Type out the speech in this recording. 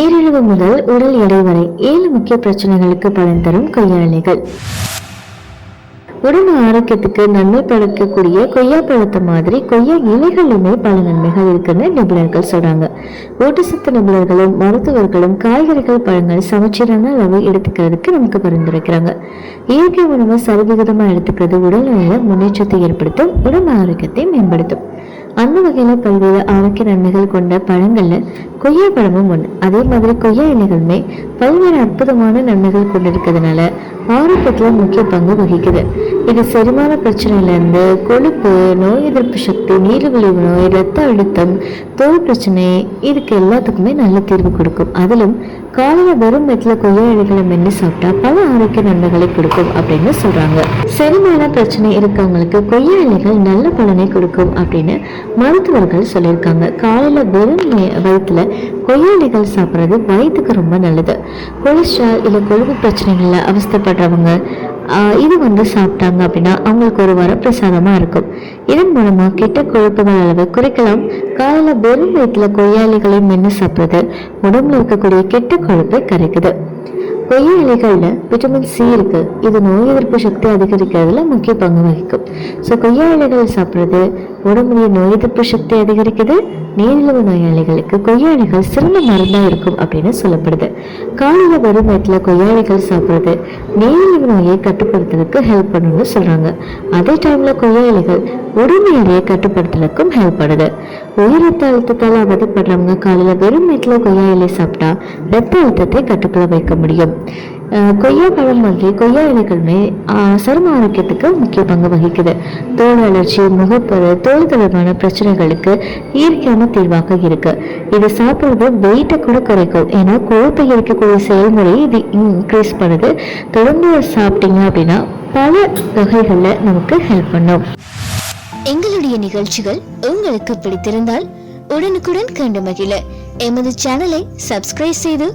நீரிழிவு முதல் உடல் எடை வரை ஏழு முக்கிய பிரச்சனைகளுக்கு பலன் தரும் கொய்யாளிகள் உடல் ஆரோக்கியத்துக்கு நன்மை படுக்கக்கூடிய கொய்யா பழத்தை மாதிரி கொய்யா இலைகளிலுமே பல நன்மைகள் இருக்குன்னு நிபுணர்கள் சொல்றாங்க. ஊட்டச்சத்து நிபுணர்களும் மருத்துவர்களும் காய்கறிகள் பழங்கள் சமச்சீரான அளவு எடுத்துக்கிறதுக்கு நமக்கு பரிந்துரைக்கிறாங்க. இயற்கை உணவை சரிவிகிதமாக எடுத்துக்கிறது உடல்நிலையில முன்னேற்றத்தை ஏற்படுத்தும் உடல் ஆரோக்கியத்தை மேம்படுத்தும். அந்த வகையில பல்வேறு ஆரோக்கிய நன்மைகள் கொண்ட பழங்கள்ல கொய்யா பழமும் ஒன்று அதே மாதிரி கொய்யா இலைகளுமே பல்வேறு அற்புதமான நன்மைகள் கொண்டிருக்கிறதுனால ஆரோக்கியத்துல முக்கிய பங்கு வகிக்குது. இது செரிமான பிரச்சனையிலேருந்து கொழுப்பு நோய் எதிர்ப்பு சக்தி நீரிழிவு நோய் இரத்த அழுத்தம் தோல் பிரச்சனை இதுக்கு எல்லாத்துக்குமே நல்ல தீர்வு கொடுக்கும். அதிலும் காலையில் வெறும் வயிற்றுல கொய்யா இலைகளை மென்று சாப்பிட்டா பல ஆரோக்கிய நன்மைகளை கொடுக்கும் அப்படின்னு சொல்கிறாங்க செரிமான பிரச்சனை இருக்கவங்களுக்கு கொய்யா இலைகள் நல்ல பலனை கொடுக்கும் அப்படின்னு மருத்துவர்கள் சொல்லியிருக்காங்க. காலையில் வெறும் வய- வயிற்றுல கொய்யா இலைகள் சாப்பிட்றது வயிற்றுக்கு ரொம்ப நல்லது. கொலஸ்ட்ரால் இல்லை கொழுப்பு பிரச்சனைகளில் அவஸ்தைப்படுறவங்க இது வந்து சாப்பிட்டாங்க அப்படின்னா அவங்களுக்கு ஒரு வரப்பிரசாதமாக இருக்கும். இதன் மூலமா கெட்ட கொழுப்புகள் அளவை குறைக்கலாம். காலையில் வெறும் வயிற்றில் கொய்யா இலைகளை மென்று சாப்பிட்றது உடம்புல இருக்கக்கூடிய கெட்ட கொழுப்பை கரைக்குது. கொய்யா இலைகளில் விட்டமின் சி இருக்கு. இது நோய் எதிர்ப்பு சக்தி அதிகரிக்கிறதுல முக்கிய பங்கு வகிக்கும். ஸோ கொய்யா இலைகள் சாப்பிட்றது உடம்புடைய நோய் எதிர்ப்பு சக்தி அதிகரிக்குது. நீரிழிவு நோயாளிகளுக்கு கொய்யாளிகள் சிறந்த மருந்தாக இருக்கும் அப்படின்னு சொல்லப்படுது. காலையில் வெறும் வயிற்றுல கொய்யாளிகள் சாப்பிட்றது நீரிழிவு நோயை கட்டுப்படுத்துறதுக்கு ஹெல்ப் பண்ணணும்னு சொல்றாங்க. அதே டைம்ல கொய்யாளிகள் உடம்பு எடையை கட்டுப்படுத்துறதுக்கும் ஹெல்ப் பண்ணுது. உயர் ரத்த அழுத்தத்தால் அவதிப்படுறவங்க காலையில் வெறும் வயிற்றுல கொய்யா இலை சாப்பிட்டா ரத்த அழுத்தத்தை கட்டுக்குள்ள வைக்க முடியும். அஹ் கொய்யா பழம் மாதிரி கொய்யா இலைகளுமே ஆஹ் சரும ஆரோக்கியத்துக்கு முக்கிய பங்கு வகிக்குது. தோல் அலர்ச்சி முகப்பரு தோல் தொடர்பான பிரச்சனைகளுக்கு இயற்கையான தீர்வாக இருக்கு. இது சாப்பிட்றது வெயிட்டை கூட குறைக்கும். ஏன்னா கொழுப்பை இருக்கக்கூடிய செயல்முறையை இது இன்க்ரீஸ் பண்ணுது. தொடர்ந்து சாப்பிட்டீங்க அப்படின்னா பல வகைகளில் நமக்கு ஹெல்ப் பண்ணும். எங்களுடைய நிகழ்ச்சிகள் உங்களுக்கு பிடித்திருந்தால் உடனுக்குடன் கண்டு மகிழ. எமது சேனலை சப்ஸ்கிரைப் செய்து